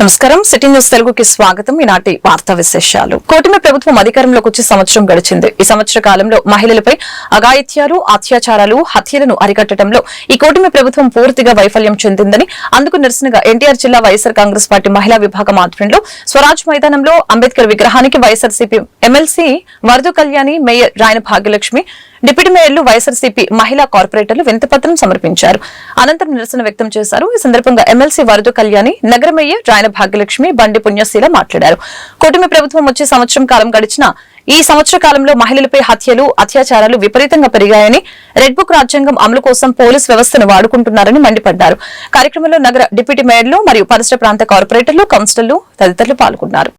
నమస్కారం. City news తెలుగుకి స్వాగతం. ఈనాటి వార్తా విశేషాలు. కూటమి ప్రభుత్వం అధికారంలోకి వచ్చి సంవత్సరం గడిచింది. ఈ సంవత్సర కాలంలో మహిళలపై అగాయిత్యాలు అత్యాచారాలు హత్యలను అరికట్టడంలో ఈ కూటమి ప్రభుత్వం పూర్తిగా వైఫల్యం చెందిందని అందుకు నిరసనగా ఎన్టీఆర్ జిల్లా వైఎస్ఆర్ కాంగ్రెస్ పార్టీ మహిళా విభాగం ఆధ్వర్యంలో స్వరాజ్ మైదానంలో అంబేద్కర్ విగ్రహానికి YSRCP MLC Varadu Kalyani mayor Rayana Bhagyalakshmi deputy మేయర్లు YSRCP మహిళా కార్పొరేటర్లు వినతిపత్రం సమర్పించారు. అనంతరం నిరసన వ్యక్తం చేశారు. ఈ సందర్భంగా ఎమ్మెల్సీ వరదు కళ్యాణి నగర మేయర్ రాయన భాగ్యలక్ష్మి బండి పుణ్యశీల మాట్లాడారు. కూటమి ప్రభుత్వం వచ్చే సంవత్సరం కాలం గడిచిన ఈ సంవత్సర కాలంలో మహిళలపై హత్యలు అత్యాచారాలు విపరీతంగా పెరిగాయని రెడ్ బుక్ రాజ్యాంగం అమలు కోసం పోలీస్ వ్యవస్థను వాడుకుంటున్నారని మండిపడ్డారు. కార్యక్రమంలో నగర డిప్యూటీ మేయర్లు మరియు పరిసర ప్రాంత కార్పొరేటర్లు కౌన్సిలర్లు తదితరులు పాల్గొన్నారు.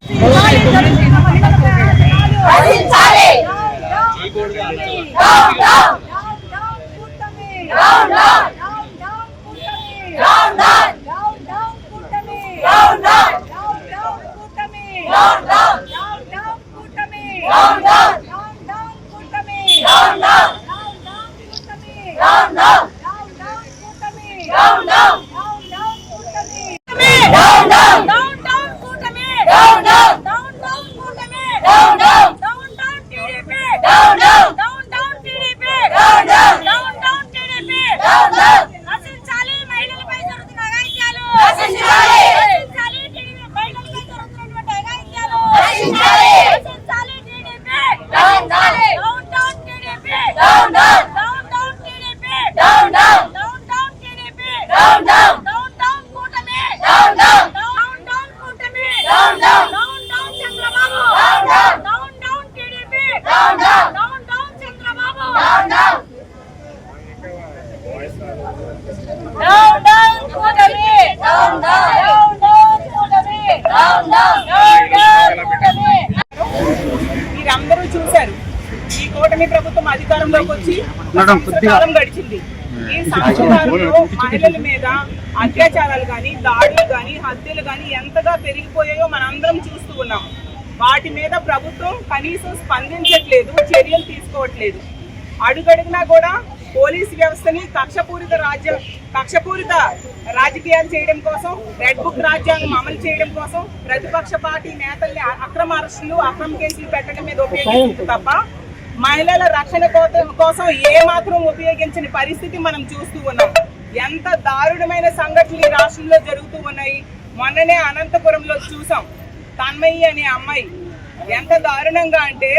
కాలం గడిచింది. ఈ సంవత్సర కాలంలో మహిళల మీద అత్యాచారాలు కానీ దాడులు కానీ హత్యలు కానీ ఎంతగా పెరిగిపోయాయో మనందరం చూస్తూ ఉన్నాం. వాటి మీద ప్రభుత్వం కనీసం స్పందించట్లేదు చర్యలు తీసుకోవట్లేదు. అడుగడుగునా కూడా పోలీస్ వ్యవస్థని కక్షపూరిత రాజ్య కక్షపూరిత రాజకీయాలు చేయడం కోసం రెడ్ బుక్ రాజ్యాంగం అమలు చేయడం కోసం ప్రతిపక్ష పార్టీ నేతల్ని అక్రమ అరెస్టులు అక్రమ కేసులు పెట్టడం మీద ఉపయోగిస్తుంది తప్ప మహిళల రక్షణ కోసం ఏ మాత్రం ఉపయోగించని పరిస్థితి మనం చూస్తూ ఉన్నాం. ఎంత దారుణమైన సంఘటనలు ఈ రాష్ట్రంలో జరుగుతూ ఉన్నాయి. మొన్ననే అనంతపురంలో చూసాం. తన్మయ్యి అనే అమ్మాయి ఎంత దారుణంగా అంటే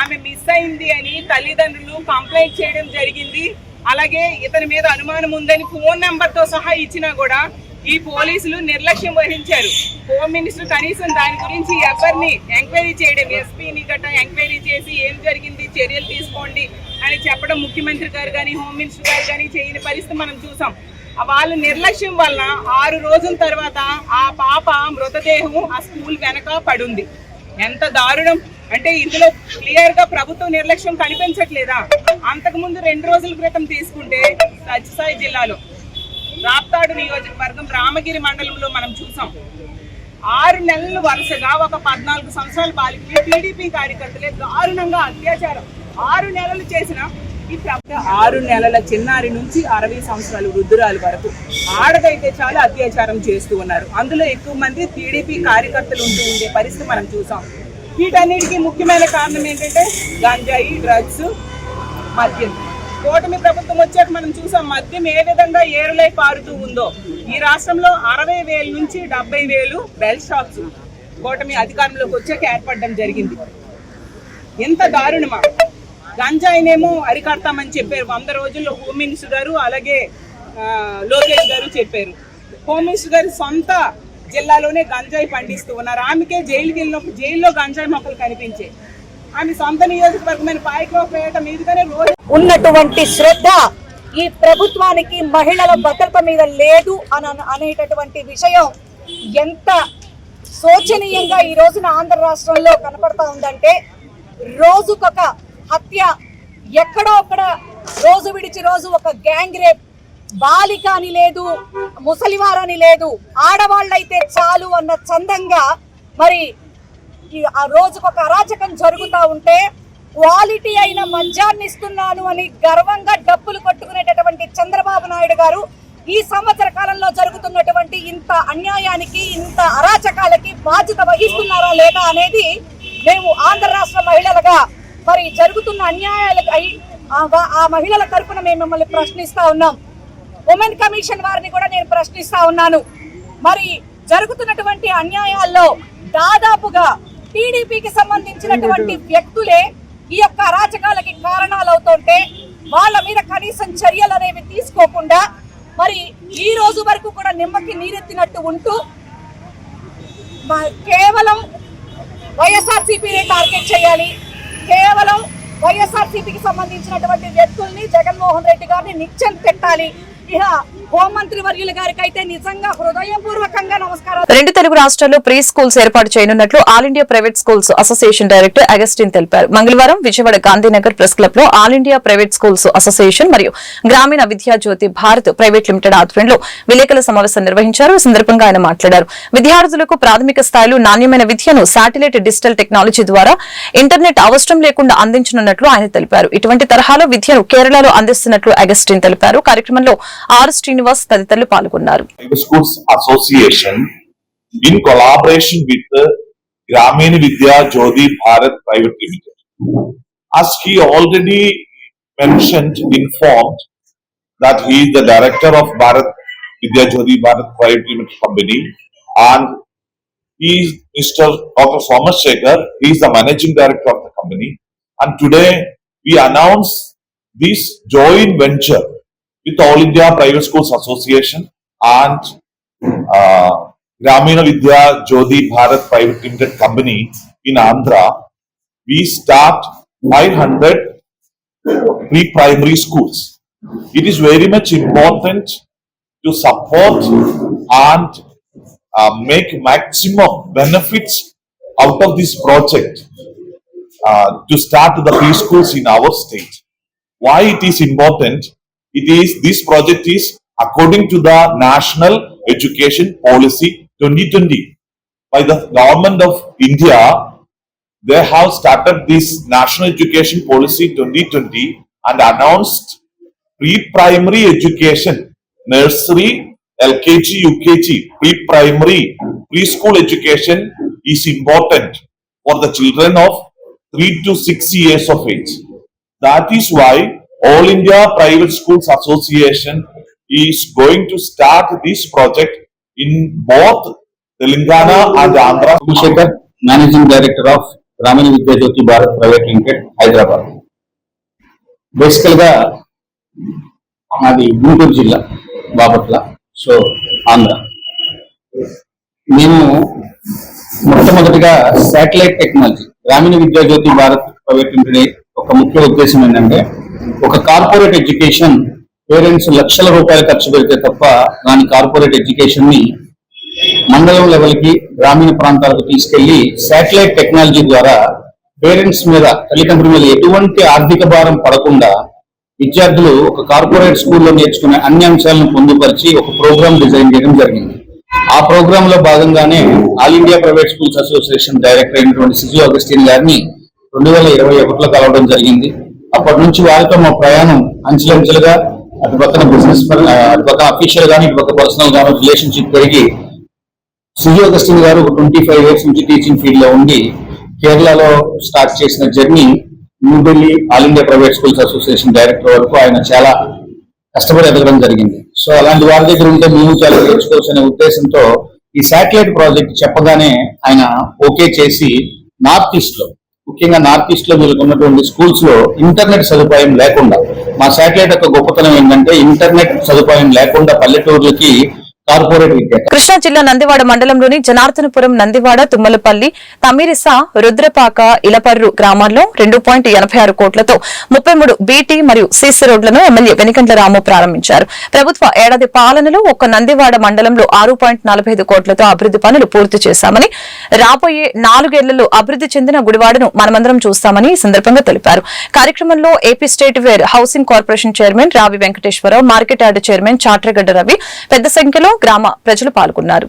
ఆమె మిస్ అయింది అని తల్లిదండ్రులు కంప్లైంట్ చేయడం జరిగింది. అలాగే ఇతని మీద అనుమానం ఉందని ఫోన్ నెంబర్తో సహా ఇచ్చినా కూడా ఈ పోలీసులు నిర్లక్ష్యం వహించారు. హోమ్ మినిస్టర్ కనీసం దాని గురించి ఎవరిని ఎంక్వైరీ చేయడం ఎస్పీని గట్రా ఎంక్వైరీ చేసి ఏం జరిగింది చర్యలు తీసుకోండి అని చెప్పడం ముఖ్యమంత్రి గారు కానీ హోమ్ మినిస్టర్ గారు కానీ చేయని పరిస్థితి మనం చూసాం. వాళ్ళ నిర్లక్ష్యం వలన ఆరు రోజుల తర్వాత ఆ పాప మృతదేహం ఆ స్కూల్ వెనక పడుంది. ఎంత దారుణం! అంటే ఇందులో క్లియర్గా ప్రభుత్వ నిర్లక్ష్యం కనిపించట్లేదా? అంతకుముందు రెండు రోజుల క్రితం తీసుకుంటే సత్యసాయి జిల్లాలో రాప్తాడు నియోజకవర్గం రామగిరి మండలంలో మనం చూసాం. ఆరు నెలలు వరుసగా ఒక పద్నాలుగు సంవత్సరాల బాలికని టీడీపీ కార్యకర్తలే దారుణంగా అత్యాచారం. ఆరు నెలలు చేసిన ఈ ఆరు నెలల చిన్నారి నుంచి అరవై సంవత్సరాల వృద్ధురాలు వరకు ఆడదైతే చాలా అత్యాచారం చేస్తూ ఉన్నారు. అందులో ఎక్కువ మంది టీడీపీ కార్యకర్తలు ఉంటూ ఉండే పరిస్థితి మనం చూసాం. వీటన్నిటికీ ముఖ్యమైన కారణం ఏంటంటే గంజాయి డ్రగ్స్ మద్యం. కూటమి ప్రభుత్వం వచ్చాక మనం చూసాం మద్యం ఏ విధంగా ఏరులై పారుతూ ఉందో. ఈ రాష్ట్రంలో అరవై వేల నుంచి డెబ్బై వేలు బెల్ షాప్స్ కూటమి అధికారంలోకి వచ్చాక ఏర్పడడం జరిగింది. ఎంత దారుణమా? గంజాయినేమో అరికడతామని చెప్పారు. వంద రోజుల్లో హోమ్ మినిస్టర్ గారు అలాగే లోకేష్ గారు చెప్పారు. హోమ్ మినిస్టర్ గారు సొంత జిల్లాలోనే గంజాయి పండిస్తూ ఉన్నారు. ఆమెకే జైలుకి వెళ్ళినప్పుడు జైల్లో గంజాయి మొక్కలు కనిపించాయి. ఆమె సొంత నియోజకవర్గమైన పాయకరావుపేట మీదుగానే రోజు ఉన్నటువంటి శ్రద్ధ ఈ ప్రభుత్వానికి మహిళల భద్రత మీద లేదు అని అనేటటువంటి విషయం ఎంత శోచనీయంగా ఈ రోజున ఆంధ్ర రాష్ట్రంలో కనపడతా ఉందంటే రోజుకొక హత్య ఎక్కడో అక్కడ రోజు విడిచి రోజు ఒక గ్యాంగ్ రేప్. బాలిక అని లేదు ముసలివారని లేదు ఆడవాళ్ళైతే చాలు అన్న చందంగా మరి ఆ రోజుకొక అరాచకం జరుగుతూ ఉంటే క్వాలిటీ అయిన మద్యాన్ని ఇస్తున్నాను అని గర్వంగా డబ్బులు కొట్టుకునేటటువంటి చంద్రబాబు నాయుడు గారు ఈ సంవత్సర కాలంలో జరుగుతున్నటువంటి ఇంత అన్యాయానికి ఇంత అరాచకాలకి బాధ్యత వహిస్తున్నారా లేదా అనేది మేము ఆంధ్ర రాష్ట్ర మహిళలుగా మరి జరుగుతున్న అన్యాయాలకు అయి- ఆ మహిళల తరఫున మేము మిమ్మల్ని ప్రశ్నిస్తా ఉన్నాం. ఉమెన్ కమిషన్ వారిని కూడా నేను ప్రశ్నిస్తా ఉన్నాను. మరి జరుగుతున్నటువంటి అన్యాయాల్లో దాదాపుగా టీడీపీకి సంబంధించినటువంటి వ్యక్తులే ఈ యొక్క అరాచకాలకి కారణాలు అవుతుంటే వాళ్ళ మీద కనీసం చర్యలు అనేవి తీసుకోకుండా మరి ఈ రోజు వరకు కూడా నిమ్మకి నీరెత్తినట్టు ఉంటూ కేవలం వైఎస్ఆర్సీపీని టార్గెట్ చేయాలి. కేవలం వైఎస్ఆర్సీపీకి సంబంధించినటువంటి వ్యక్తుల్ని జగన్మోహన్ రెడ్డి గారిని నిత్యం పెట్టాలి హోంమంత్రి వర్యుల గారికి అయితే నిజంగా హృదయపూర్వకంగా నమస్కారం రెండు తెలుగు రాష్ట్రాల్లో ప్రీ స్కూల్స్ ఏర్పాటు చేయనున్నట్లు all India private schools association director Augustine తెలిపారు. మంగళవారం విజయవాడ గాంధీనగర్ ప్రెస్ క్లబ్లో all India private schools association మరియు గ్రామీణ విద్యాజ్యోతి భారత్ ప్రైవేట్ లిమిటెడ్ ఆధ్వర్యంలో విలేకరుల సమావేశం నిర్వహించారు. ఈ సందర్భంగా ఆయన మాట్లాడారు. విద్యార్థులకు ప్రాథమిక స్థాయిలో నాణ్యమైన విద్యను శాటిలైట్ డిజిటల్ టెక్నాలజీ ద్వారా ఇంటర్నెట్ అవసరం లేకుండా అందించనున్నట్లు ఆయన తెలిపారు. ఇటువంటి తరహాలో విద్యను కేరళలో అందిస్తున్నట్లు అగస్టిన్ తెలిపారు. కార్యక్రమంలో ఆర్ శ్రీనివాస్ తదితరులు పాల్గొన్నారు Association in collaboration with the Gramin Vidya Jyoti Bharat Private Limited. As he already mentioned, informed that he is the director of Bharat Vidya Jyoti Bharat Private Limited Company and he is Mr. Dr. Somas Shekhar, he is the managing director of the company. And today we announce this joint venture with All India Private Schools Association and uh, Vidya Jyoti Bharat Private Limited Company in Andhra. We start 500 pre-primary schools. It is very much important to support and uh, make maximum benefits out of this project uh, to start the preschools in our state. Why it is important? It is this project is according to the National Education Policy 2020 by the government of India. They have started this National Education Policy 2020 and announced pre-primary education, nursery, LKG, UKG, pre-primary, preschool education is important for the children of 3 to 6 years of age. That is why all India private schools association is going to start this project in both Telangana and Andhra Chandrashekar managing director of Grameena Vidya Jyothi Bharat private limited Hyderabad బేసికల్గా మాది గుంటూరు జిల్లా Bapatla so Andhra. మేము మొట్టమొదటిగా satellite technology గ్రామీణ Vidya Jyothi Bharat private limited ఒక ముఖ్య ఉద్దేశం ఏంటంటే ఒక కార్పొరేట్ ఎడ్యుకేషన్ పేరెంట్స్ లక్షల రూపాయలు ఖర్చు పెడితే తప్ప దాని కార్పొరేట్ ఎడ్యుకేషన్ని మండలం లెవెల్కి గ్రామీణ ప్రాంతాలకు తీసుకెళ్ళి శాటిలైట్ టెక్నాలజీ ద్వారా పేరెంట్స్ మీద తల్లిదండ్రుల మీద ఎటువంటి ఆర్థిక భారం పడకుండా విద్యార్థులు ఒక కార్పొరేట్ స్కూల్లో నేర్చుకునే అన్ని అంశాలను పొందుపరిచి ఒక ప్రోగ్రామ్ డిజైన్ చేయడం జరిగింది. ఆ ప్రోగ్రామ్లో భాగంగానే all India private schools association director అయినటువంటి సిజు అగస్టిన్ గారిని రెండు వేల ఇరవై ఒకటిలో కలవడం జరిగింది. అప్పటి నుంచి వారితో మా ప్రయాణం అంచెలంచెలుగా అటు పక్కన బిజినెస్ అటు పక్కన అఫీషియల్ కానీ ఇటు పక్క పర్సనల్ గానీ రిలేషన్షిప్ పెరిగి సుజీ అగస్టిన్ గారు ఒక ట్వంటీ ఫైవ్ ఇయర్స్ నుంచి టీచింగ్ ఫీల్డ్లో ఉండి కేరళలో స్టార్ట్ చేసిన journey New Delhi all India private schools association director వరకు ఆయన చాలా కష్టపడి ఎదగడం జరిగింది. సో అలాంటి వారి దగ్గర ఉంటే మేము చాలా నేర్చుకోవచ్చు అనే ఉద్దేశంతో ఈ శాటిలైట్ ప్రాజెక్ట్ చెప్పగానే ఆయన ఓకే చేసి నార్త్ ఈస్ట్లో ముఖ్యంగా నార్త్ ఈస్ట్లో వీళ్ళకి ఉన్నటువంటి స్కూల్స్లో ఇంటర్నెట్ సదుపాయం లేకుండా మా శాటిలైట్ యొక్క గొప్పతనం ఏంటంటే ఇంటర్నెట్ సదుపాయం లేకుండా పల్లెటూర్లకి కార్పొరేట్ విద్య. కృష్ణా జిల్లా నందివాడ మండలంలోని జనార్దనపురం నందివాడ తుమ్మలపల్లి తమిరిస రుద్రపాక ఇలపర్రు గ్రామాల్లో రెండు పాయింట్ ఎనభై ఆరు కోట్లతో ముప్పై మూడు బీటీ మరియు సీసీ రోడ్లను ఎమ్మెల్యే వెనికండ్ల రాము ప్రారంభించారు. ప్రభుత్వ ఏడాది పాలనలో ఒక్క నందివాడ మండలంలో ఆరు పాయింట్ నలభై ఐదు కోట్లతో అభివృద్ది పనులు పూర్తి చేశామని రాబోయే నాలుగేళ్ళలో అభివృద్ది చెందిన గుడివాడను మనమందరం చూస్తామని సందర్భంగా తెలిపారు. కార్యక్రమంలో AP state warehousing corporation chairman Ravi Venkateswararao market yard chairman Chatragadda Ravi పెద్ద సంఖ్యలో గ్రామ ప్రజలు పాల్గొన్నారు.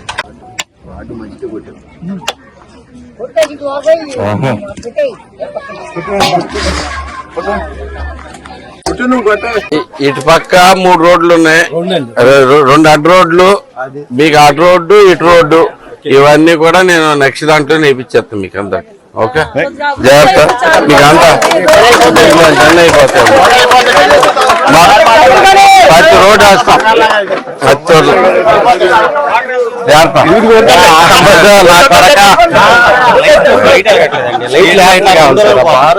ఇటు పక్క మూడు రోడ్లు ఉన్నాయి. రెండు అడ్డు రోడ్లు మీకు అటు రోడ్డు ఇటు రోడ్డు. ఇవన్నీ కూడా నేను నెక్స్ట్ దాంట్లో నేర్పించేస్తాను మీకు అందరికి. ఓకే? జాగ్రత్త. మీకు అంతా. అయిపోతాయి. రోడ్డు వేస్తాం.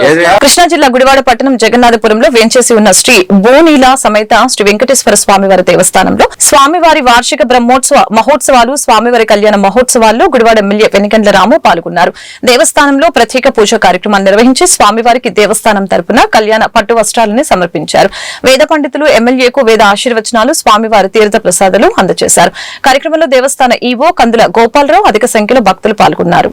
ఏది? కృష్ణా జిల్లా గుడివాడ పట్టణం జగన్నాథపురంలో వేంచేసి ఉన్న శ్రీ బోనీల సమేత శ్రీ వెంకటేశ్వర స్వామివారి దేవస్థానంలో స్వామివారి వార్షిక బ్రహ్మోత్సవ మహోత్సవాలు స్వామివారి కళ్యాణ మహోత్సవాల్లో గుడివాడ ఎమ్మెల్యే వెనికండ్ల రాము పాల్గొన్నారు. దేవస్థానంలో ప్రత్యేక పూజ కార్యక్రమాన్ని నిర్వహించి స్వామివారికి దేవస్థానం తరపున కళ్యాణ పట్టు వస్త్రాలని సమర్పించారు. వేద పండితులు ఎమ్మెల్యేకు వేద ఆశీర్వచనాలు స్వామివారి తీర్థ ప్రసాదాలు అందజేశారు కార్యక్రమంలో దేవస్థాన ఈవో కందుల గోపాలరావు అధిక సంఖ్యలో భక్తులు పాల్గొన్నారు.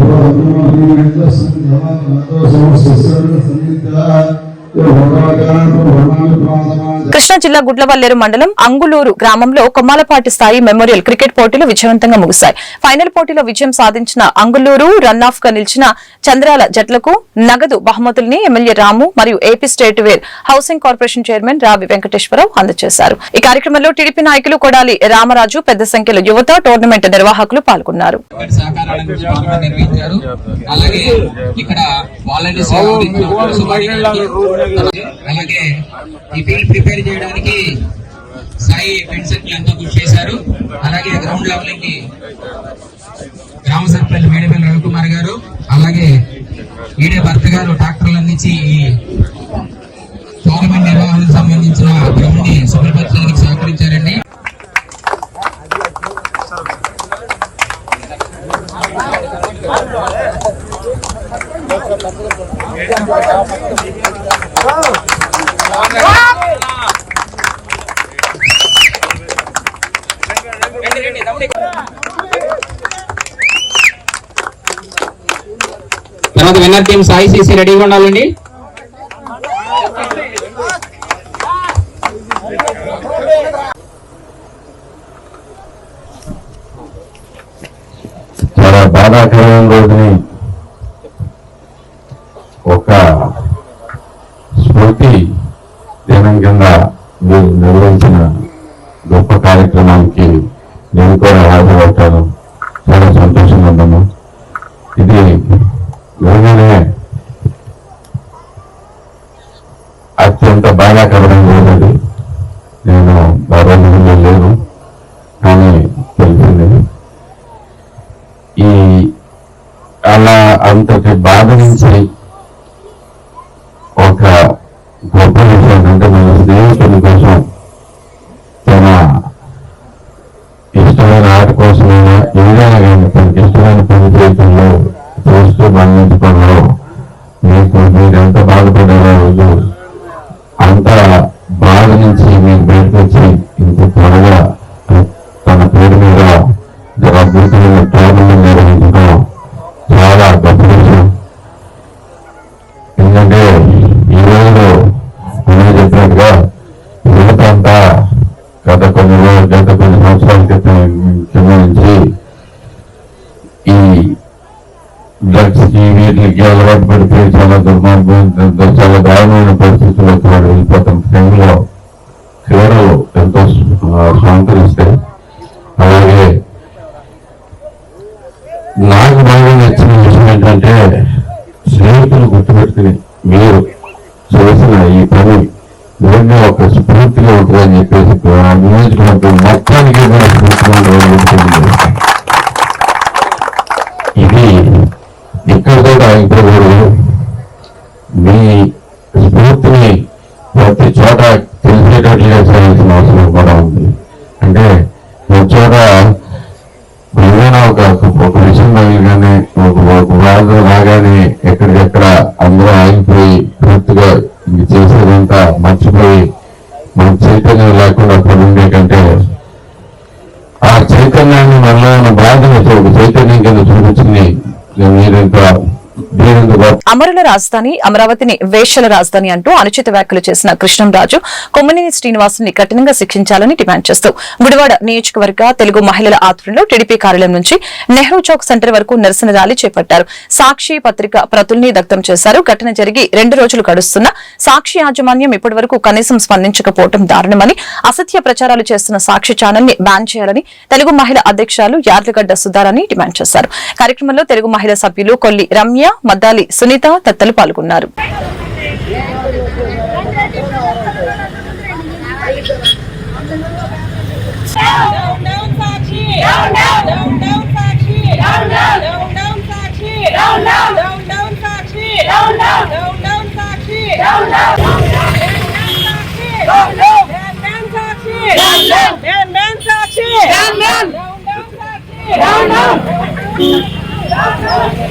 وَالْمُؤْمِنِينَ بالقسم كما قد وصف السلف కృష్ణా జిల్లా గుడ్లవల్లేరు మండలం అంగులూరు గ్రామంలో కొమ్మాలపాటి స్థాయి మెమోరియల్ క్రికెట్ పోటీలు విజయవంతంగా ముగిశాయి ఫైనల్ పోటీలో విజయం సాధించిన అంగులూరు రన్ ఆఫ్గా నిలిచిన చంద్రాల జట్లకు నగదు బహుమతుల్ని ఎమ్మెల్యే రాము మరియు AP state warehousing corporation chairman Ravi Venkateswararao అందజేశారు ఈ కార్యక్రమంలో టీడీపీ నాయకులు కొడాలి రామరాజు పెద్ద సంఖ్యలో యువత టోర్నమెంట్ నిర్వాహకులు పాల్గొన్నారు ఇక్కడ అలాగే ఈ ఫీల్డ్ ప్రిపేర్ చేయడానికి సాయి పెన్సెట్లు ఎంతో కృషి చేశారు. అలాగే గ్రౌండ్ లెవెలింగ్కి గ్రామ సర్పంచ్ మేడపల్లి రవికుమార్ గారు అలాగే ఈడే భర్త గారు ట్రాక్టర్లు అందించి ఈ టోర్నమెంట్ నిర్వహణకు సంబంధించిన గ్రౌండ్ని శుభ్రపరచడానికి సహకరించారండి. తర్వాత విన్నర్ టీం సాయి సిసి రెడీగా ఉండాలండి చాలా బాధాకరమైన రోజుని అంతటి బాధ నుంచి స్నేహితులు గుర్తుపెట్టుకుని మీరు చేసిన ఈ పని నిజంగా ఒక స్ఫూర్తిగా ఉంటుందని చెప్పేసి నియోజకవర్గం మొత్తానికి ఇది ఇక్కడ కూడా ఆగిపోకూడదు మీ చైతన్యం కింద చూపించింది నేను అమరుల రాజధాని అమరావతిని వేషల రాజధాని అంటూ అనుచిత వ్యాఖ్యలు చేసిన కృష్ణంరాజు కొమ్మనేని శ్రీనివాసుని కఠినంగా శిక్షించాలని డిమాండ్ చేస్తూ గుడివాడ నియోజకవర్గ తెలుగు మహిళల ఆధ్వర్యంలో టీడీపీ కార్యాలయం నుంచి నెహ్రూ చౌక్ సెంటర్ వరకు నిరసన ర్యాలీ చేపట్టారు. సాక్షి పత్రిక ప్రతుల్ని దగ్ధం చేశారు. ఘటన జరిగి రెండు రోజులు గడుస్తున్న సాక్షి యాజమాన్యం ఇప్పటి వరకు కనీసం స్పందించకపోవడం దారుణమని అసత్య ప్రచారాలు చేస్తున్న సాక్షి ఛానల్ని బ్యాన్ చేయాలని తెలుగు మహిళ అధ్యక్షురాలు యార్లగడ్డ సుధారాని డిమాండ్ చేశారు. కార్యక్రమంలో తెలుగు మహిళా సభ్యులు కొల్లి రమ్య మద్దాలి సునీత తత్తలు పాల్గొన్నారు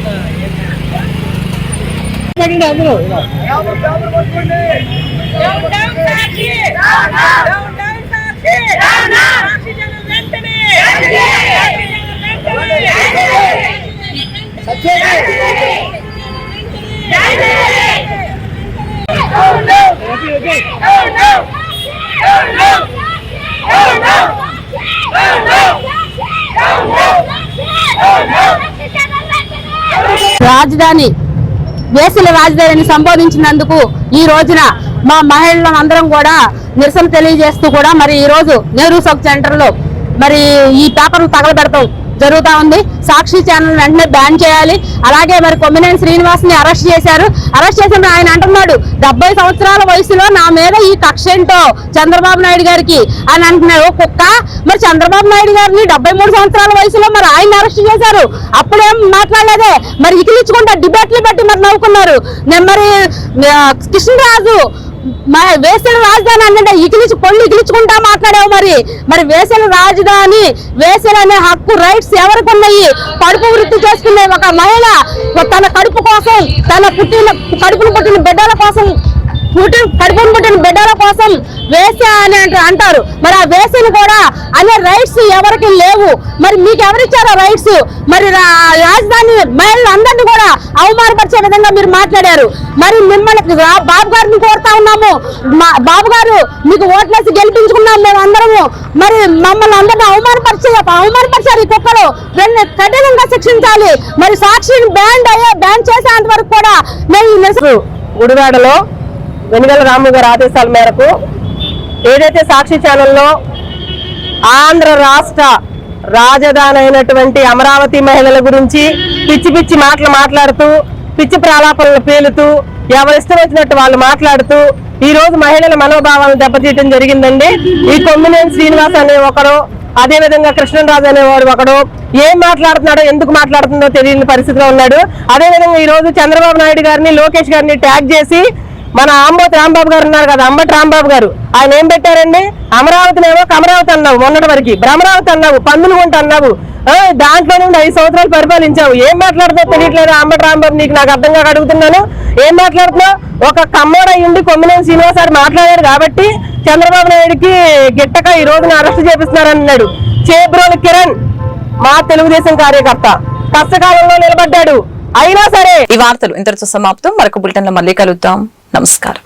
Down! పడండి అందరూ. రాజధాని దేశల రాజధానిని సంబోధించినందుకు ఈ రోజున మా మహిళలను అందరం కూడా నిరసన తెలియజేస్తూ కూడా మరి ఈ రోజు నెహ్రూ సౌక్ సెంటర్లో మరి ఈ పేపర్లు తగలబెడతాం. జరుగుతా ఉంది. సాక్షి ఛానల్ వెంటనే బ్యాన్ చేయాలి. అలాగే మరి కొమ్మినేని శ్రీనివాస్ని అరెస్ట్ చేశారు. అరెస్ట్ చేసినప్పుడు ఆయన అంటున్నాడు డెబ్బై సంవత్సరాల వయసులో నా మీద ఈ కక్ష ఏంటో చంద్రబాబు నాయుడు గారికి? అని అంటున్నాడు. కుక్క మరి చంద్రబాబు నాయుడు గారిని డెబ్బై మూడు సంవత్సరాల వయసులో మరి ఆయన అరెస్ట్ చేశారు. అప్పుడేం మాట్లాడలేదే? మరి ఇకిలించుకుంటా డిబేట్లు పెట్టి మరి నవ్వుకున్నారు. నేను మరి కృష్ణరాజు మా వేసల రాజధాని అంటే ఇకిలిచి పళ్ళు ఇకిలించుకుంటా మాట్లాడావు మరి. మరి వేసల రాజధాని వేసల అనే హక్కు రైట్స్ ఎవరికి ఉన్నాయి కడుపు వృత్తి చేసుకునే ఒక మహిళ తన కడుపు కోసం తన పుట్టిన కడుపును పుట్టిన బిడ్డల కోసం పుట్టిన కడుపును పుట్టిన బిడ్డల కోసం వేస అని అంటారు. మరి ఆ వేసను కూడా అనే రైట్స్ ఎవరికి లేవు. మరి మీకు ఎవరిచ్చారో రైట్స్ మరి రా- రాజధాని మహిళలందరినీ కూడా అవమానపరిచే విధంగా మీరు మాట్లాడారు. మరి మిమ్మల్ని బాబు గారిని కోరుతా ఉన్నాము. మా- బాబు గారు మీకు ఓట్లేసి గెలిపించుకున్నాం మేము అందరము. మరి మమ్మల్ని అందరినీ అవమానపరిచే అవమానపరిచారు ఈ కుక్కలు. వీళ్ళని కఠినంగా శిక్షించాలి. మరి సాక్షిని బ్యాన్ అయ్యే బ్యాన్ చేసేంత వరకు కూడా మేము ఈ గుడివాడలో వెనుగల రాము గారి ఆదేశాల మేరకు ఏదైతే సాక్షి ఛానల్లో ఆంధ్ర రాష్ట్ర రాజధాని అయినటువంటి అమరావతి మహిళల గురించి పిచ్చి పిచ్చి మాటలు మాట్లాడుతూ పిచ్చి ప్రాలాపనలు పేలుతూ ఎవరిష్టం వచ్చినట్టు వాళ్ళు మాట్లాడుతూ ఈ రోజు మహిళల మనోభావాలను దెబ్బతీయటం జరిగిందండి. ఈ కొమ్మినేని శ్రీనివాస్ అనే ఒకడు అదే విధంగా కృష్ణరాజు అనేవాడు ఒకడు ఏం మాట్లాడుతున్నాడో ఎందుకు మాట్లాడుతుందో తెలియని పరిస్థితిలో ఉన్నాడు. అదే విధంగా ఈ రోజు చంద్రబాబు నాయుడు గారిని లోకేష్ గారిని ట్యాగ్ చేసి మన ఆంబోత్ రాంబాబు గారు ఉన్నారు కదా అంబటి రాంబాబు గారు. ఆయన ఏం పెట్టారండి? అమరావతినేమో కమరావతి అన్నావు మొన్నటి వరకు. భ్రమరావతి అన్నావు పందులు కొంటా అన్నావు దాంట్లో నుండి ఐదు సంవత్సరాలు పరిపాలించావు. ఏం మాట్లాడుతో తెలియట్లేదు అంబటి రాంబాబు నీకు నాకు అర్థం కాక అడుగుతున్నాను. ఏం మాట్లాడుతున్నావు? ఒక కమ్మోడ ఉండి కొమ్మినేని శ్రీనివాస్ గారు మాట్లాడారు కాబట్టి చంద్రబాబు నాయుడికి గిట్టక ఈ రోజున అరెస్ట్ చేపిస్తున్నారన్నాడు. చేబ్రోలు కిరణ్ మా తెలుగుదేశం కార్యకర్త. కష్టకాలంలో నిలబడ్డాడు. అయినా సరే. ఈ వార్తలు ఇంతటితో సమాప్తం. మరొక బులెటిన్లో మళ్ళీ కలుద్దాం. నమస్కారం